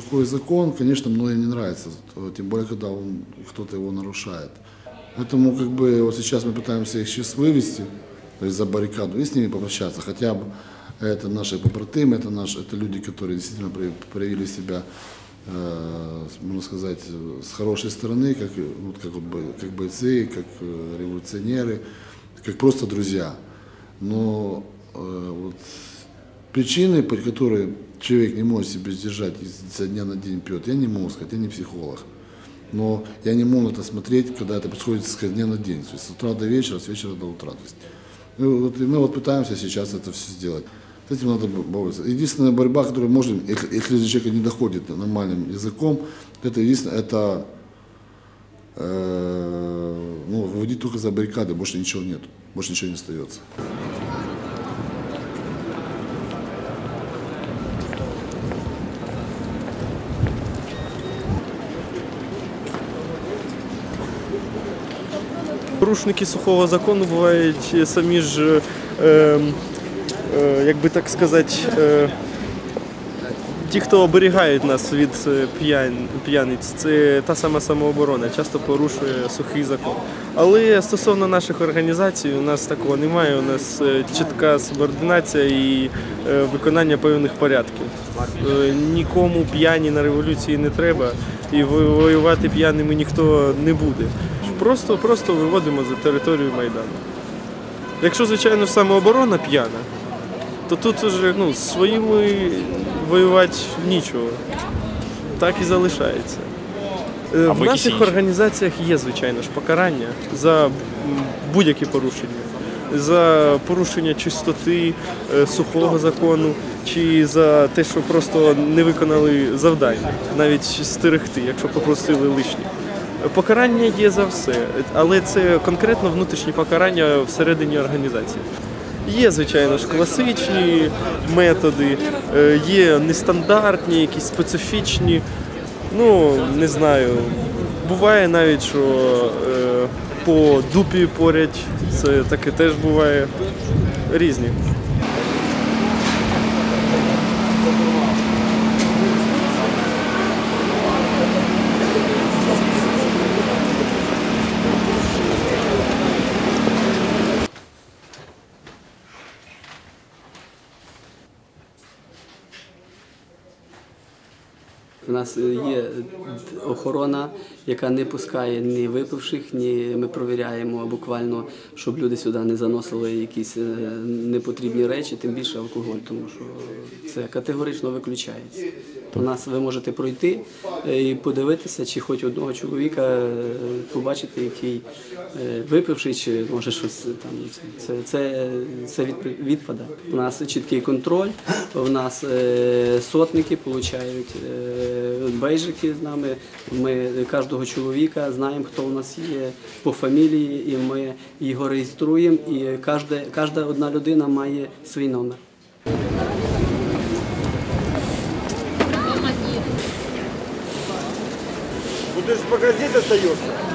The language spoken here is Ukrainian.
сухой закон, конечно, многим не нравится, тем более, когда он, кто-то его нарушает. Поэтому как бы вот сейчас мы пытаемся их сейчас вывести, то есть за баррикаду, и с ними попрощаться. Хотя бы это наши побратимы, это, наши, это люди, которые действительно проявили себя, э, можно сказать, с хорошей стороны, как, вот, как, вот как бойцы, как э, революционеры, как просто друзья. Но э, вот причины, по которой человек не может себя сдержать и со дня на день пьет, я не могу сказать, я не психолог. Но я не могу это смотреть, когда это происходит с дня на день, то есть с утра до вечера, с вечера до утра. То есть, ну, вот, и мы вот пытаемся сейчас это все сделать. С этим надо бо- бороться. Единственная борьба, которую можем, если до человека не доходит нормальным языком, это единственное, это э, ну, выводить только за баррикады, больше ничего нет, больше ничего не остается. Порушники сухого закону бувають самі ж, е, е, як би так сказати, е, ті, хто оберігають нас від е, п'ян, п'яниць, це та сама самооборона, часто порушує сухий закон. Але стосовно наших організацій, у нас такого немає. У нас е, чітка субординація і е, виконання певних порядків. Нікому п'яні на революції не треба, і во- воювати п'яними ніхто не буде. Просто, просто виводимо за територію Майдану. Якщо, звичайно самооборона п'яна, то тут уже ну, своїми воювати нічого. Так і залишається. Е, В наших організаціях є, звичайно ж, покарання за будь-які порушення. За порушення чистоти е, сухого закону, чи за те, що просто не виконали завдання, навіть стерегти, якщо попросили лишні. Покарання є за все, але це конкретно внутрішні покарання всередині організації. Є, звичайно ж, класичні методи, е, є нестандартні, якісь специфічні. Ну, не знаю. Буває навіть, що е, по дупі порять, це таке теж буває. Різні. У нас е, є охорона, яка не пускає ні випивших, ні ми провіряємо буквально, щоб люди сюди не заносили якісь е, непотрібні речі, тим більше алкоголь, тому що це категорично виключається. У нас ви можете пройти е, і подивитися, чи хоч одного чоловіка е, побачити, який е, випивший, чи може щось там. Це, це, це відп- відпаде. У нас чіткий контроль, у нас сотники е, бейжики з нами. Ми кожного чоловіка знаємо, хто у нас є по фамілії, і ми його реєструємо. І кожна, кожна одна людина має свій номер. Ну ты же пока здесь остаешься.